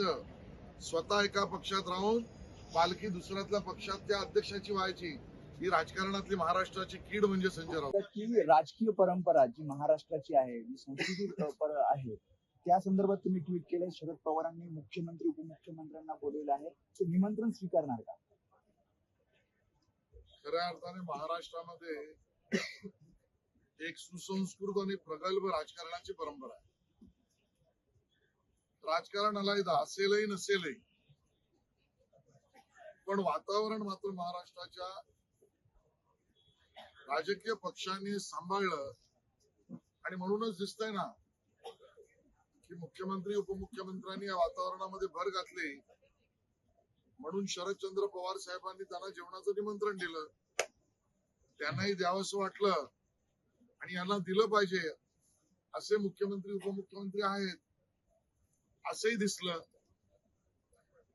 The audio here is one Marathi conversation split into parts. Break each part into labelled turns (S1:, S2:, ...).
S1: व्हायचं स्वतः एका पक्षात राहून पालखी दुसऱ्यातल्या पक्षात त्या अध्यक्षाची व्हायची. ही राजकारणातली महाराष्ट्राची कीड म्हणजे संजय राऊत.
S2: राजकीय परंपरा जी महाराष्ट्राची आहे जी संस्कृती आहे त्या संदर्भात तुम्ही ट्विट केलंय. शरद पवारांनी मुख्यमंत्री उपमुख्यमंत्र्यांना बोलवलं आहे. ते निमंत्रण स्वीकारणार का?
S1: खऱ्या अर्थाने महाराष्ट्रामध्ये एक सुसंस्कृत आणि प्रगल्भ राजकारणाची परंपरा आहे. राजकारणाला इथं असेलही नसेलही. पण वातावरण मात्र महाराष्ट्राच्या राजकीय पक्षांनी सांभाळलं. आणि म्हणूनच दिसतंय ना की मुख्यमंत्री उपमुख्यमंत्र्यांनी या वातावरणामध्ये भर घातली. म्हणून शरदचंद्र पवार साहेबांनी त्यांना जेवणाचं निमंत्रण दिलं. त्यांनाही द्यावंसं वाटलं. आणि यांना दिलं पाहिजे. असे मुख्यमंत्री उपमुख्यमंत्री आहेत. असंही दिसलं.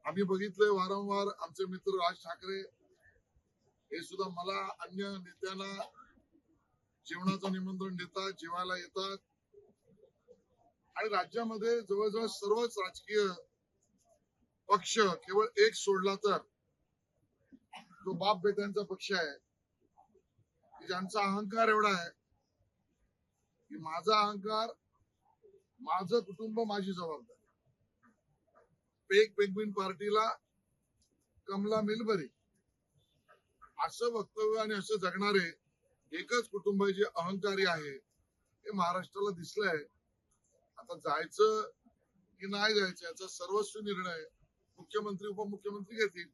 S1: आम्ही बघितलंय वारंवार आमचे मित्र राज ठाकरे. हे सुद्धा मला अन्य नेत्यांना जेवणाचं निमंत्रण देतात जेवायला येतात. आणि राज्यामध्ये जवळजवळ सर्वच राजकीय पक्ष केवळ एक सोडला तर जो बाप बेट्यांचा पक्ष आहे. की ज्यांचा अहंकार एवढा आहे की माझा अहंकार माझं कुटुंब माझी जबाबदारी. पेक पेंग्विन पार्टीला कमला मिलबरी असं वक्तव्य आणि असं जगणारे एकच कुटुंबाचे अहंकारी आहे हे महाराष्ट्राला दिसलंय. आता जायचं की नाही जायचं याचा सर्वस्व निर्णय मुख्यमंत्री उपमुख्यमंत्री घेतील.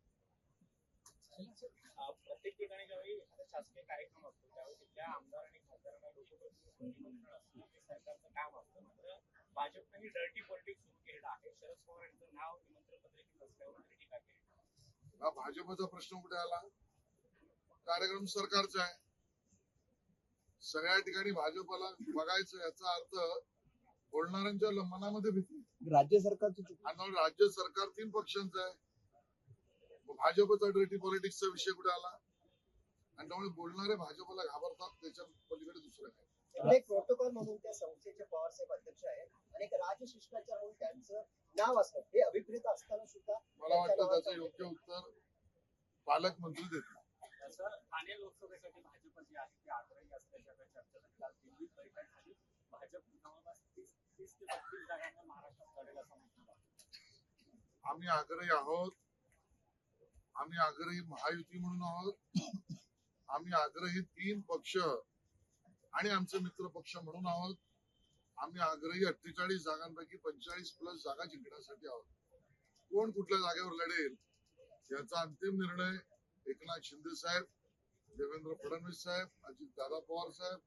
S3: प्रत्येक ठिकाणी ज्यावेळी शासकीय कार्यक्रम असतो त्यावेळी तिथल्या आमदार आणि खासदारांना लोकप्रतिनिधी सरकारचं काम असतं. मात्र भाजपने डर्टी पॉलिटिक्स सुरू केलेलं आहे शरद पवार यांचं नाव निमंत्रण पत्रिकेत नसल्यावर त्यांनी टीका केली
S1: हा भाजपचा प्रश्न कुठे आला? कार्यक्रम सरकारचा आहे. सगळ्या ठिकाणी भाजपला बघायचं याचा अर्थ बोलणाऱ्यांच्या मनामध्ये भीती
S2: राज्य सरकारची
S1: आणि राज्य सरकार तीन पक्षांचं आहे. भाजपचा डिरेटी पॉलिटिक्सचा विषय कुठे आला? आणि त्यामुळे बोलणारे भाजपला घाबरतात त्याच्या पलीकडे दुसरं काय?
S4: एक प्रोटोकॉल म्हणून त्या संस्थेचे पवार साहेब अध्यक्ष आहेत. एक राजशिष्टाचार म्हणून त्यांचं नाव असतं. हे अभिप्रेत असताना सुद्धा
S1: मला वाटतं त्याचं योग्य उत्तर पालकमंत्री देतील
S3: सर ठाणे लोकसभेसाठी भाजप जी आहे ती आग्रही असल्याच्या काही चर्चा झाली काल दिल्लीत बैठक झाली. भाजप जवळपास तीस तीस ते बत्तीस जागांना महाराष्ट्रात लढेल असं म्हटलं जातं.
S1: आम्ही आग्रही आहोत. आम्ही आग्रही महायुती म्हणून आहोत. आम्ही आग्रही तीन पक्ष आणि आमचे मित्र पक्ष म्हणून आहोत. आम्ही आग्रही अठ्ठेचाळीस जागांपैकी पंचेचाळीस प्लस जागा जिंकण्यासाठी आहोत. कोण कुठल्या जागेवर लढेल याचा अंतिम निर्णय एकनाथ शिंदे साहेब देवेंद्र फडणवीस साहेब अजित दादा पवार साहेब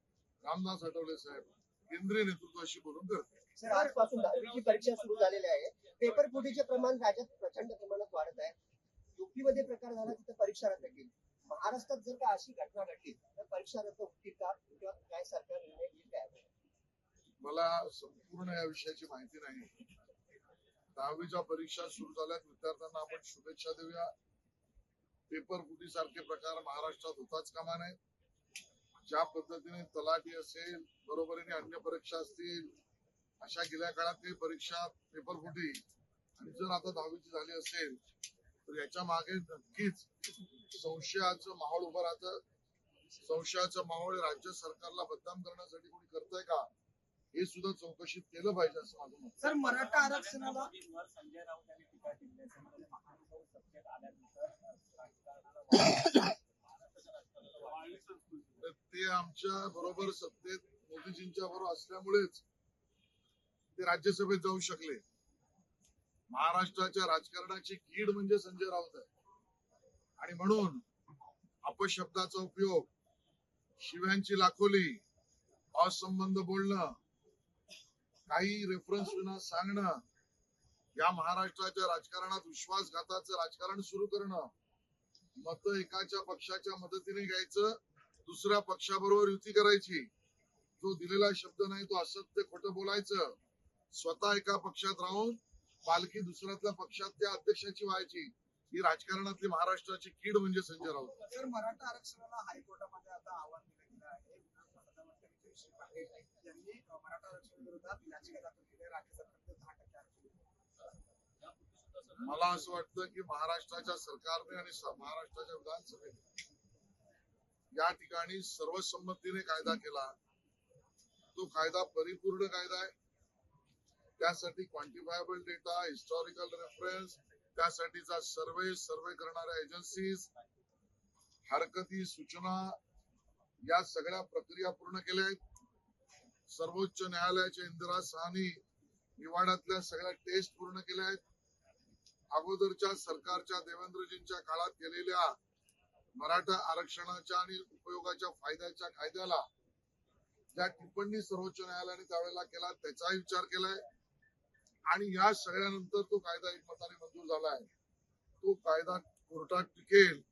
S1: रामदास आठवले साहेब केंद्रीय नेतृत्वाशी बोलून करतील.
S4: सर आजपासून दहावीची परीक्षा सुरू झालेली आहे. पेपर फुटीचे प्रमाण राज्यात प्रचंड प्रमाणात वाढत आहे. युपीमध्ये प्रकार झाला तिथे परीक्षा रद्द केली. महाराष्ट्रात जर का अशी घटना घडली तर परीक्षा रद्द होतील का? किंवा काय सरकार निर्णय घेईल काय?
S1: मला संपूर्ण या विषयाची माहिती नाही. दहावीच्या परीक्षा सुरू झाल्यात. विद्यार्थ्यांना आपण शुभेच्छा देऊया. पेपर फुटी सारखे प्रकार महाराष्ट्रात होताच कामा नये ज्या पद्धतीने तलाठी असेल बरोबरीने अन्य परीक्षा असतील अशा गेल्या काळात काही परीक्षा पेपर फुटी आणि जर आता दहावीची झाली असेल तर याच्या मागे नक्कीच संशयाचं माहोल उभं राहतं. संशयाचं माहोल राज्य सरकारला बदनाम करण्यासाठी कोणी करतंय का? हे सुद्धा चौकशीत केलं पाहिजे असं माझं मत.
S5: सर मराठा आरक्षणाला
S3: संजय राऊत यांनी टीका केली आहे सत्तेत आल्यानंतर राजकारणाला
S1: तर ते आमच्या बरोबर सत्तेत मोदीजींच्या बरोबर असल्यामुळेच ते राज्यसभेत जाऊ शकले महाराष्ट्राच्या राजकारणाची कीड म्हणजे संजय राऊत आहे आणि म्हणून अपशब्दाचा उपयोग शिव्यांची लाखोली असंबंध बोलणं काही रेफरन्स विना सांगणं या महाराष्ट्राच्या राजकारणात विश्वासघाताचं राजकारण सुरू करणं मत एकाच्या पक्षाच्या मदतीने घ्यायचं दुसऱ्या पक्षाबरोबर युती करायची जो दिलेला शब्द नाही तो असत्य खोटं बोलायचं स्वतः एका पक्षात राहून पालखी दुसऱ्यातल्या पक्षात त्या अध्यक्षाची व्हायची ही राजकारणातली महाराष्ट्राची कीड म्हणजे संजय राऊत.
S5: मराठा आरक्षणाला हायकोर्टामध्ये आता आव्हान प्रधानमंत्री पाटील यांनी मराठा आरक्षण विरोधात याचिका दाखल केली आहे राज्य सरकारचं दहा टक्के आरक्षण
S1: मला असं वाटतं की महाराष्ट्राच्या सरकारने आणि महाराष्ट्राच्या विधानसभेने या ठिकाणी सर्वसंमतीने कायदा केला. तो कायदा परिपूर्ण कायदा आहे. त्यासाठी क्वांटिफायबल डेटा हिस्टॉरिकल रेफरन्स त्यासाठीचा सर्वे सर्वे करणाऱ्या एजन्सीज हरकती सूचना या सगळ्या प्रक्रिया पूर्ण केल्या आहेत. सर्वोच्च न्यायालयाच्या इंदिरा सहानी निवाड्यातल्या सगळ्या टेस्ट पूर्ण केल्या आहेत. अगोदरच्या सरकारच्या देवेंद्रजींच्या काळात केलेल्या मराठा आरक्षणाच्या आणि उपयोगाच्या फायद्याच्या कायद्याला ज्या टिप्पणी सर्वोच्च न्यायालयाने त्यावेळेला केला त्याचाही विचार केलाय. आणि या सगळ्यानंतर तो कायदा एकमताने मंजूर झालाय तो कायदा कोर्टात टिकेल.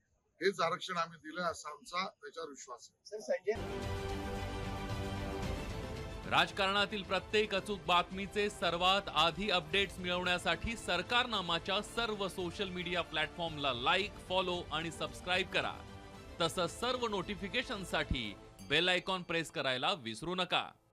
S1: हेच आरक्षण आम्ही दिलंय असा आमचा त्याच्यावर विश्वास आहे.
S4: सर संजय.
S6: राजकारणातील प्रत्येक अचूक बातमीचे सर्वात आधी अपडेट्स मिळवण्यासाठी सरकारनामाच्या सर्व सोशल मीडिया प्लॅटफॉर्मला लाईक फॉलो आणि सबस्क्राईब करा. तसंच सर्व नोटिफिकेशनसाठी बेल आयकॉन प्रेस करायला विसरू नका.